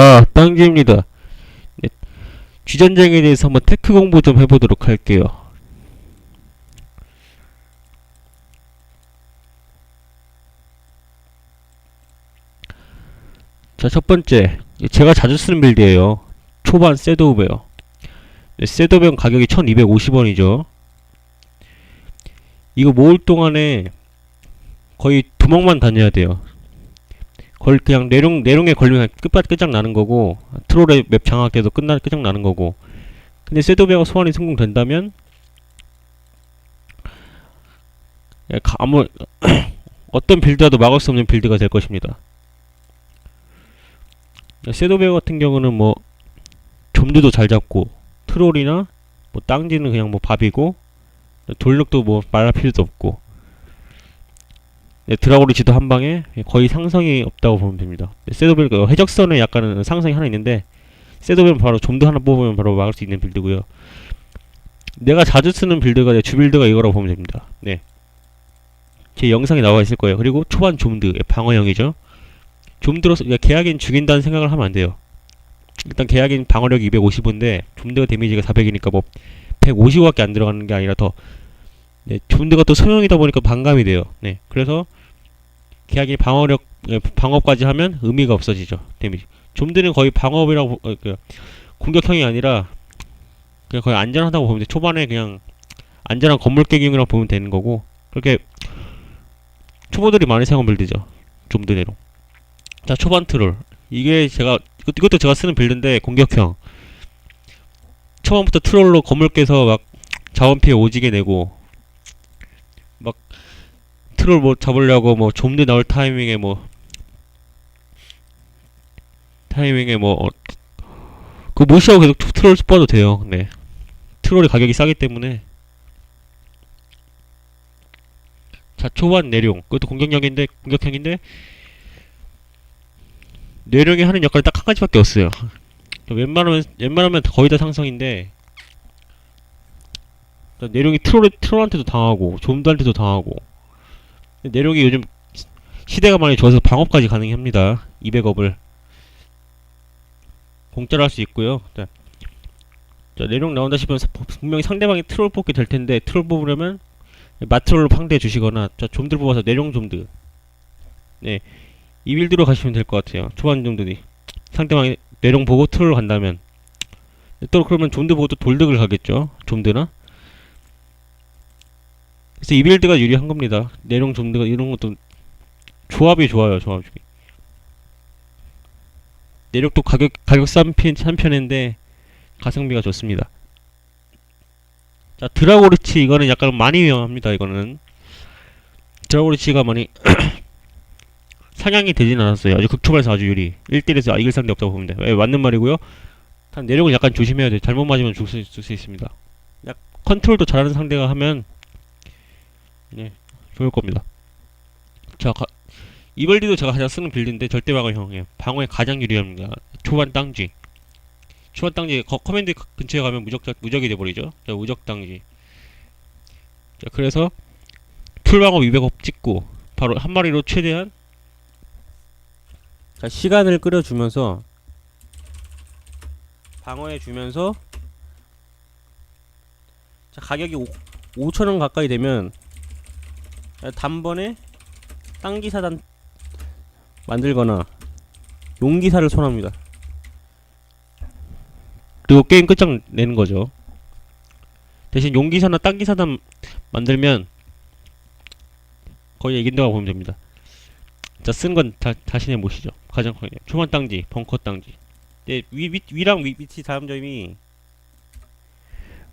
아, 땅지입니다. 네, 쥐전쟁에 대해서 한번 테크 공부 좀 해보도록 할게요. 자, 첫 번째. 제가 자주 쓰는 빌드예요. 초반 셋오브요. 네, 셋오브는 가격이 1250원이죠. 이거 모을 동안에 거의 두먹만 다녀야 돼요. 걸 그냥 내룡 내룡에 걸리면 끝밭 끝장 나는 거고 트롤의 맵 장악돼도 끝나 끝장 나는 거고 근데 셋오브가 소환이 성공된다면 예, 가- 아무 어떤 빌드라도 막을 수 없는 빌드가 될 것입니다. 셋오베어 같은 경우는 뭐 좀드도 잘 잡고 트롤이나 뭐 땅지는 그냥 뭐 밥이고 돌력도 뭐 말할 필요도 없고 네, 드라고리치도 한 방에 거의 상성이 없다고 보면 됩니다. 네, 셋오베어 해적선에 약간은 상성이 하나 있는데 셋오베어는 바로 좀드 하나 뽑으면 바로 막을 수 있는 빌드고요. 내가 자주 쓰는 빌드가 내 주빌드가 이거라고 보면 됩니다. 네. 제 영상에 나와 있을 거예요. 그리고 초반 좀드 방어형이죠. 좀드로서 계약인 죽인다는 생각을 하면 안 돼요. 일단 계약인 방어력이 250인데 좀드가 데미지가 400이니까 뭐 150밖에 안 들어가는 게 아니라 더 네, 좀드가 또 소형이다 보니까 반감이 돼요. 네, 그래서 계약인 방어력 예, 방어까지 하면 의미가 없어지죠. 데미지. 좀드는 거의 방어이라고 보- 어, 그 공격형이 아니라 그냥 거의 안전하다고 보면 돼. 초반에 그냥 안전한 건물 깨기용이라고 보면 되는 거고 그렇게 초보들이 많이 사용한 빌드죠. 좀드 내로. 자 초반 트롤 이게 제가 이것- 이것도 제가 쓰는 빌드인데 공격형 초반부터 트롤로 건물 깨서 막 자원 피해 오지게 내고 막 트롤 뭐 잡으려고 뭐 좀비 나올 타이밍에 뭐 타이밍에 뭐 그 무시하고 계속 트- 트롤 뽑아도 돼요. 네 트롤의 가격이 싸기 때문에 자 초반 내룡 그것도 공격력인데 공격형인데 뇌령이 하는 역할이 딱 한 가지밖에 없어요. 웬만하면 웬만하면 거의 다 상성인데 내령이 트롤 트롤한테도 당하고 좀드한테도 당하고 내령이 요즘 시대가 많이 좋아서 방업까지 가능합니다. 200업을 공짜로 할 수 있고요. 자, 자 내령 나온다 싶으면 사- 분명히 상대방이 트롤 뽑게 될 텐데 트롤 뽑으려면 마트롤로 상대해 주시거나 자 좀드 뽑아서 내령 좀드 네 이 빌드로 가시면 될 것 같아요. 초반 정도니 상대방이 내령 보고 트롤 간다면 또 그러면 좀드 보고 또 돌득을 가겠죠. 좀드나 그래서 이 빌드가 유리한 겁니다. 내령 좀드가 이런 것도 조합이 좋아요. 조합이 내력도 가격 가격 싼 편, 싼 편인데 가성비가 좋습니다. 자 드라고리치 이거는 약간 많이 위험합니다. 이거는 드라고리치가 많이 상향이 되진 않았어요. 아주 극초반에서 아주 유리. 1대1에서 이길 상대 없다고 보면 돼요. 예, 맞는 말이고요. 단 내력을 약간 조심해야 돼요. 잘못 맞으면 죽을 수, 수 있습니다. 약 컨트롤도 잘하는 상대가 하면 네 좋을 겁니다. 자, 가, 이벌디도 제가 가장 쓰는 빌드인데 절대 방어형이에요. 방어에 가장 유리합니다. 초반 땅지. 초반 땅지 거, 커맨드 근처에 가면 무적 무적이 돼버리죠. 자, 무적 땅지. 자, 그래서 풀방어 200업 찍고 바로 한 마리로 최대한 자, 시간을 끌어주면서 방어해 주면서 자, 가격이 5, 5천원 가까이 되면 자, 단번에 땅기사단 만들거나 용기사를 손합니다. 그리고 게임 끝장 내는 거죠. 대신 용기사나 땅기사단 만들면 거의 이긴다고 보면 됩니다. 자, 쓴건 다, 자신의 몫이죠. 가장 커요. 초반 땅지, 벙커 땅지. 네, 위, 위, 위랑 위, 밑이 다른 점이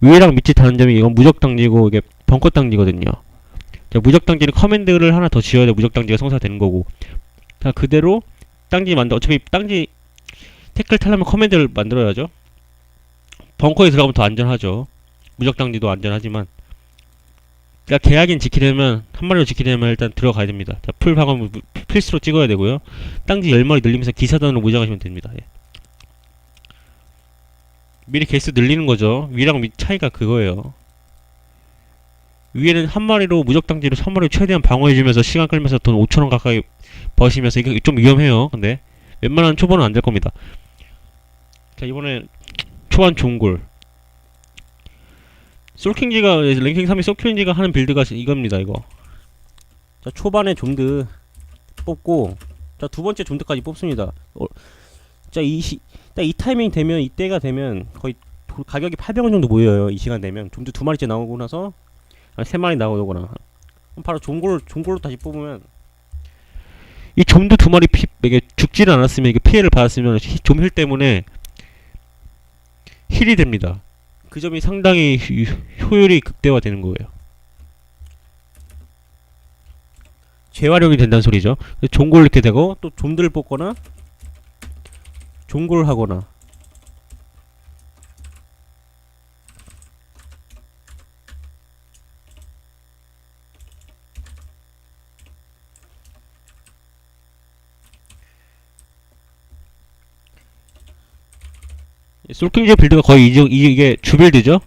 위랑 밑이 다른 점이 이건 무적 땅지고 이게 벙커 땅지거든요. 자, 무적 땅지는 커맨드를 하나 더 지어야 돼 무적 땅지가 성사되는 거고. 자, 그대로 땅지 만들 어차피 땅지 태클 타려면 커맨드를 만들어야죠. 벙커에 들어가면 더 안전하죠. 무적 땅지도 안전하지만 그러니까 계약인 지키려면 한 마리로 지키려면 일단 들어가야 됩니다. 자, 풀 방어 필수로 찍어야 되고요. 땅지 10마리 늘리면서 기사단으로 무장하시면 됩니다. 예. 미리 개수 늘리는 거죠. 위랑 밑 차이가 그거예요. 위에는 한 마리로 무적 땅지로 한 마리 최대한 방어해주면서 시간 끌면서 돈 5천원 가까이 버시면서 이게 좀 위험해요. 근데 웬만한 초보는 안 될 겁니다. 자 이번에 초반 종골 솔킹지가 랭킹 3위 솔킹지가 하는 빌드가 이겁니다 이거 자 초반에 좀드 뽑고 자 두 번째 좀드까지 뽑습니다 어, 자이 시, 딱이 타이밍 되면 이때가 되면 거의 도- 가격이 800원 정도 모여요 이 시간 되면 좀드 두 마리째 나오고 나서 아, 세 마리 나오거나 바로 종골 종골로 다시 뽑으면 이 좀드 두 마리 피 이게 죽지는 않았으면 이게 피해를 받았으면 히- 좀힐 때문에 힐이 됩니다. 그 점이 상당히 효- 효율이 극대화되는 거예요. 재활용이 된다는 소리죠. 종골 이렇게 되고 또 좀들을 뽑거나 종골 하거나 솔킹제 빌드가 거의 이제 이게 주빌드죠.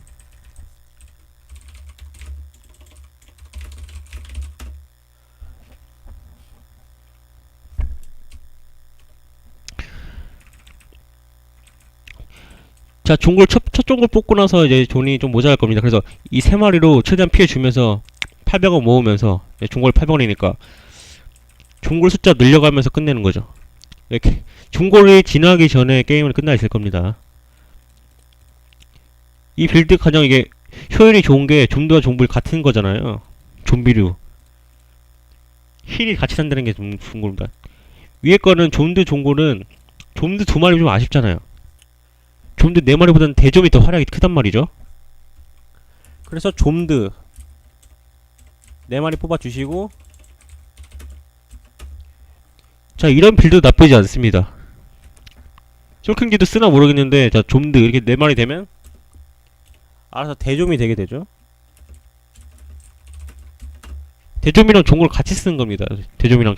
자, 종골 첫, 첫 종골 뽑고 나서 이제 존이 좀 모자랄 겁니다. 그래서 이 세 마리로 최대한 피해 주면서 800원 모으면서 예, 종골 800원이니까 종골 숫자 늘려가면서 끝내는 거죠. 이렇게 종골이 지나기 전에 게임은 끝나 있을 겁니다. 이 빌드 가장 이게 효율이 좋은 게 좀비와 좀비 같은 거잖아요. 좀비류. 힐이 같이 산다는 게 좀 좋은 겁니다. 위에 거는 좀드 종골은 좀드 두 마리 좀 아쉽잖아요. 좀드 네 마리보다는 대좀이 더 활약이 크단 말이죠. 그래서 좀드 네 마리 뽑아 주시고 자 이런 빌드 나쁘지 않습니다. 쇼킹지도 쓰나 모르겠는데 자 좀드 이렇게 네 마리 되면 알아서 대좀이 되게 되죠. 대좀이랑 종골 같이 쓰는 겁니다. 대좀이랑.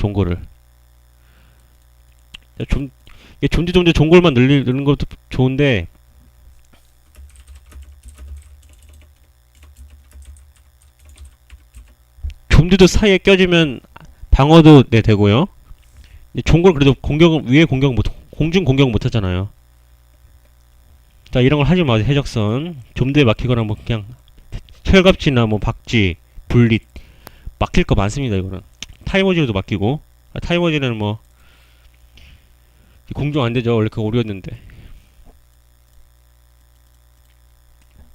자, 좀 이게 좀비 좀비 종골만 늘리, 늘는 것도 좋은데 좀비도 사이에 껴주면 방어도 네 되고요. 이 종골 그래도 공격 위에 공격 못 공중 공격 못 하잖아요. 자 이런 걸 하지 마세요 해적선. 좀비에 막히거나 뭐 그냥 철갑지나 뭐 박쥐 분릿 막힐 거 많습니다 이거는. 타이머지로도 막히고. 아, 타이머지는 뭐 공중 안 되죠 원래 그 오류였는데.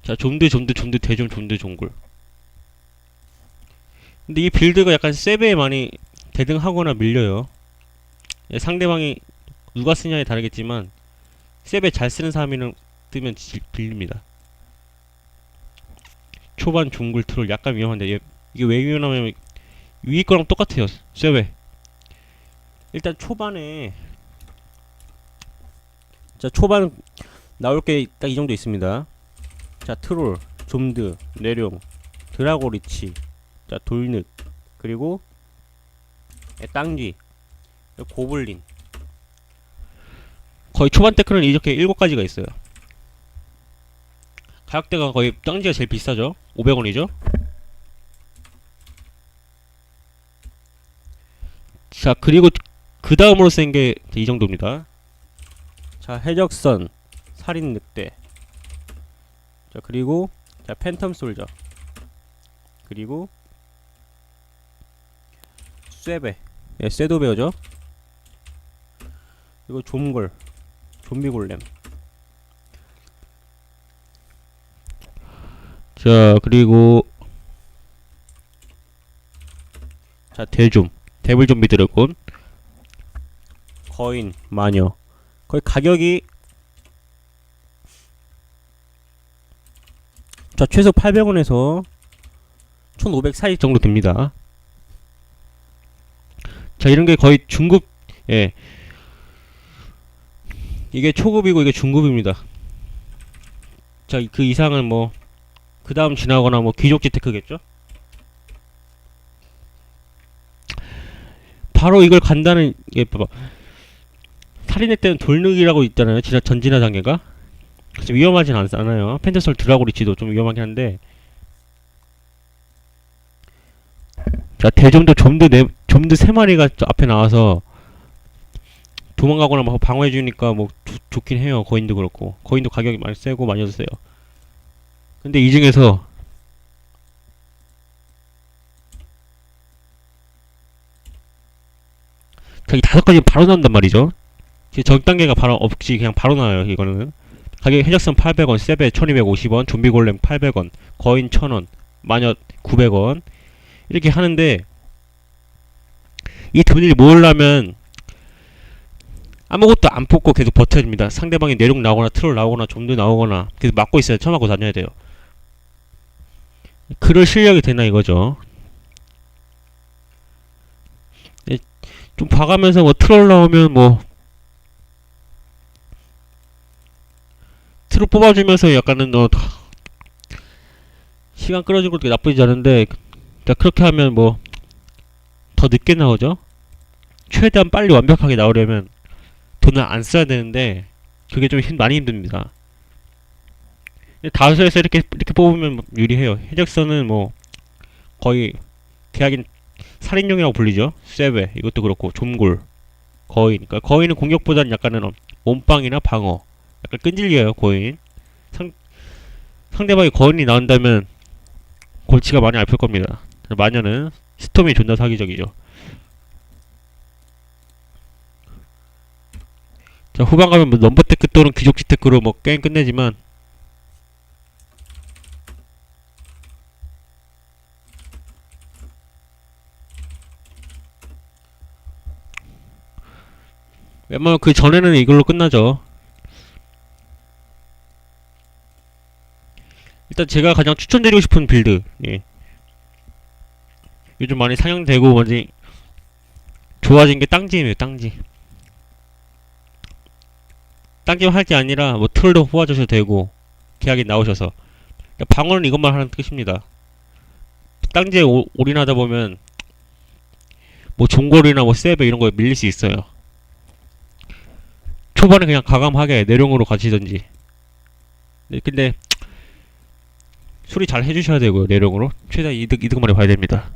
자 좀비 좀비 좀비 대좀 좀비 종골 근데 이 빌드가 약간 세배에 많이 대등하거나 밀려요. 예, 상대방이 누가 쓰냐에 다르겠지만 세배 잘 쓰는 사람이랑 뜨면 지- 빌립니다. 초반 중굴 트롤 약간 위험한데 얘, 이게 왜 위험하냐면 위에 거랑 똑같아요. 세배 일단 초반에 자 초반 나올 게 딱 이 정도 있습니다. 자 트롤 좀드 내룡 드라고리치 자 돌늑 그리고 예, 땅쥐 고블린. 거의 초반 테크는 이렇게 일곱 가지가 있어요 가격대가 거의 땅쥐가 제일 비싸죠? 500원이죠? 자 그리고 그 다음으로 센게이 정도입니다. 자 해적선 살인 늑대. 자 그리고 자 팬텀 솔저. 그리고 쇠배. 예 쇠도 배우죠? 그리고 좀골. 좀비 골렘 자 그리고 자 대좀 데블 좀비 드래곤. 거인 마녀. 거의 가격이 자 최소 800원에서 1500 사이 정도 됩니다. 자 이런 게 거의 중급 예. 이게 초급이고 이게 중급입니다. 자 그 이상은 뭐 그 다음 지나거나 뭐 귀족지 테크겠죠 바로 이걸 간다는 게 봐봐 살인의 때는 돌늑이라고 있잖아요 진짜 전진화 단계가 그래서 위험하진 않, 않아요 펜터솔 드라고리치도 좀 위험하긴 한데 자 대좀도 좀드 네 좀드 세 마리가 저 앞에 나와서 도망가거나 막 방어해 주니까 뭐 두- 좋긴 해요. 거인도 그렇고. 거인도 가격이 많이 세고 많이 세요. 근데 이 중에서 자, 이 다섯 가지 바로 나온단 말이죠. 지금 전 단계가 바로 없이 그냥 바로 나와요. 이거는 가격이 해적선 800원, 세베 1250원, 좀비 골렘 800원, 거인 1000원, 마녀 900원 이렇게 하는데 이 돈을 모으려면 아무것도 안 뽑고 계속 버텨야 됩니다. 상대방이 내륙 나오거나 트롤 나오거나 좀도 나오거나 계속 막고 있어야 쳐맞고 다녀야 돼요. 그럴 실력이 되나 이거죠. 예, 좀 봐가면서 뭐 트롤 나오면 뭐 트롤 뽑아주면서 약간은 너 시간 끌어주는 것도 나쁘지 않은데 자, 그렇게 하면 뭐 더 늦게 나오죠. 최대한 빨리 완벽하게 나오려면 돈을 안 써야 되는데 그게 좀 힘, 많이 힘듭니다. 다수에서 이렇게 이렇게 뽑으면 유리해요. 해적선은 뭐 거의 계약인 살인용이라고 불리죠. 세베 이것도 그렇고 좀골 거인. 그러니까 거인은 공격보다는 약간은 몸빵이나 방어. 약간 끈질겨요 거인. 상 상대방이 거인이 나온다면 골치가 많이 아플 겁니다. 마녀는 스톰이 존나 사기적이죠. 자 후반 가면 뭐 넘버 테크 또는 귀족지 테크로 뭐 게임 끝내지만 웬만하면 그 전에는 이걸로 끝나죠. 일단 제가 가장 추천드리고 싶은 빌드, 예. 요즘 많이 상영되고 뭐지 좋아진 게 땅지입니다. 땅지. 땅지 할게 아니라 뭐 틀도 뽑아주셔도 되고 계약이 나오셔서 그러니까 방어는 이것만 하는 뜻입니다. 땅지에 오- 올인하다 보면 뭐 종골이나 뭐 세베 이런 거에 밀릴 수 있어요. 초반에 그냥 가감하게 내룡으로 가시던지. 네, 근데 수리 잘 해주셔야 되고요. 내룡으로 최대 이득 이득만에 봐야 됩니다.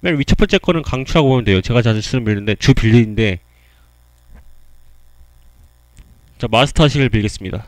맨 위첫 번째 거는 강추라고 보면 돼요. 제가 자주 쓰는 빌드인데 주 빌드인데 자 마스터 하시길 빌겠습니다.